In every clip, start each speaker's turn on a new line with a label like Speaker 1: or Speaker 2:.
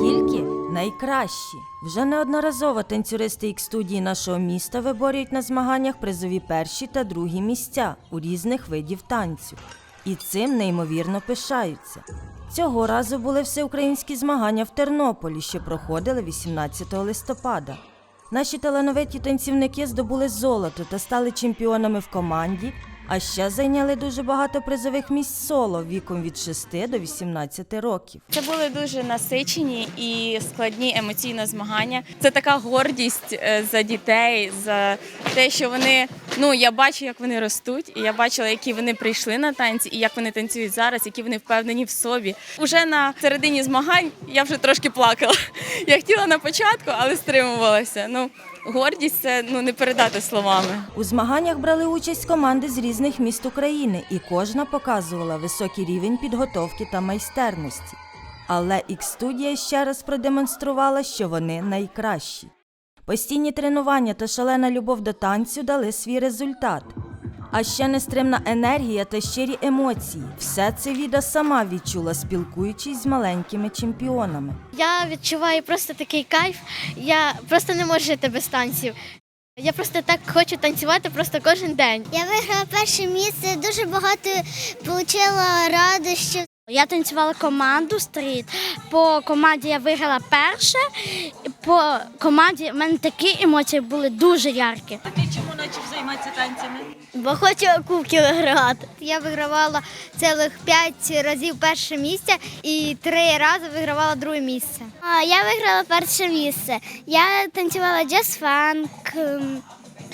Speaker 1: Тільки найкращі. Вже неодноразово танцюристи ікс студії нашого міста виборюють на змаганнях призові перші та другі місця у різних видів танцю. І цим неймовірно пишаються. Цього разу були всеукраїнські змагання в Тернополі, що проходили 18 листопада. Наші талановиті танцівники здобули золото та стали чемпіонами в команді, а ще зайняли дуже багато призових місць соло віком від 6 до 18 років.
Speaker 2: Це були дуже насичені і складні емоційно змагання. Це така гордість е, за дітей, за те, що вони ну я бачу, як вони ростуть, і я бачила, які вони прийшли на танці, і як вони танцюють зараз, які вони впевнені в собі. Уже на середині змагань я вже трошки плакала. Я хотіла на початку, але стримувалася. Ну гордість це ну не передати словами.
Speaker 1: У змаганнях брали участь команди з різних міст України, і кожна показувала високий рівень підготовки та майстерності. Але Ікс-студія ще раз продемонструвала, що вони найкращі. Постійні тренування та шалена любов до танцю дали свій результат. А ще нестримна енергія та щирі емоції. Все це Віда сама відчула, спілкуючись з маленькими чемпіонами.
Speaker 3: Я відчуваю просто такий кайф. Я просто не можу жити без танців. Я просто так хочу танцювати просто кожен день.
Speaker 4: Я виграла перше місце, дуже багато отримала радощів.
Speaker 3: Я танцювала команду стріт. По команді я виграла перше. По команді в мене такі емоції були дуже яркі.
Speaker 5: А ти чому почав займатися танцями?
Speaker 3: Бо хочу кубки вигравати.
Speaker 4: Я вигравала цілих п'ять разів перше місце і три рази вигравала друге місце. Я виграла перше місце. Я танцювала джаз-фанк, ем,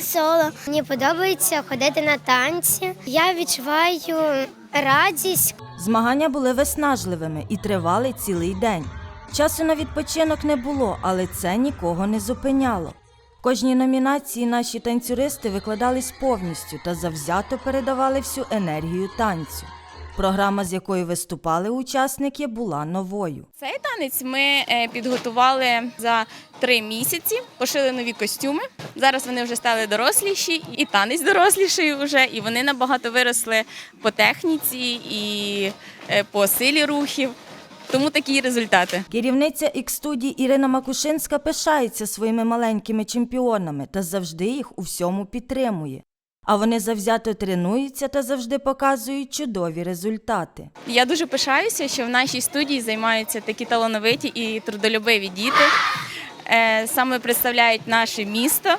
Speaker 4: соло. Мені подобається ходити на танці. Я відчуваю радість.
Speaker 1: Змагання були виснажливими і тривали цілий день. Часу на відпочинок не було, але це нікого не зупиняло. В кожній номінації наші танцюристи викладались повністю та завзято передавали всю енергію танцю. Програма, з якою виступали учасники, була новою.
Speaker 2: Цей танець ми е, підготували за три місяці, пошили нові костюми. Зараз вони вже стали доросліші, і танець доросліший вже, і вони набагато виросли по техніці і е, по силі рухів. Тому такі результати.
Speaker 1: Керівниця ікс-студії Ірина Макушинська пишається своїми маленькими чемпіонами та завжди їх у всьому підтримує. А вони завзято тренуються та завжди показують чудові результати.
Speaker 2: Я дуже пишаюся, що в нашій студії займаються такі талановиті і трудолюбиві діти. Е, Саме представляють наше місто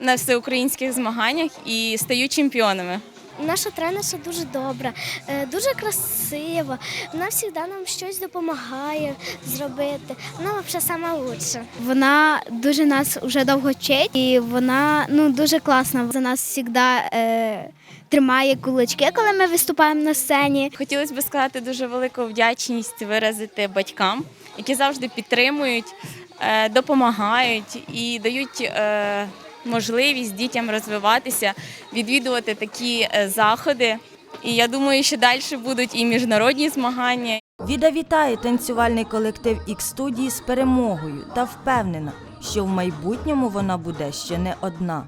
Speaker 2: на всеукраїнських змаганнях і стають чемпіонами.
Speaker 3: Наша тренерша дуже добра, е, дуже красива. Вона завжди нам щось допомагає зробити. Вона взагалі сама лучша. Вона дуже нас вже довго вчить, і вона ну дуже класна. За нас завжди е, тримає кулачки, коли ми виступаємо на сцені.
Speaker 2: Хотілося б сказати дуже велику вдячність виразити батькам, які завжди підтримують, е, допомагають і дають е, можливість дітям розвиватися, відвідувати такі е, заходи. І я думаю, що далі будуть і міжнародні змагання,
Speaker 1: Віда вітає танцювальний колектив Ікс-студії з перемогою та впевнена, що в майбутньому вона буде ще не одна.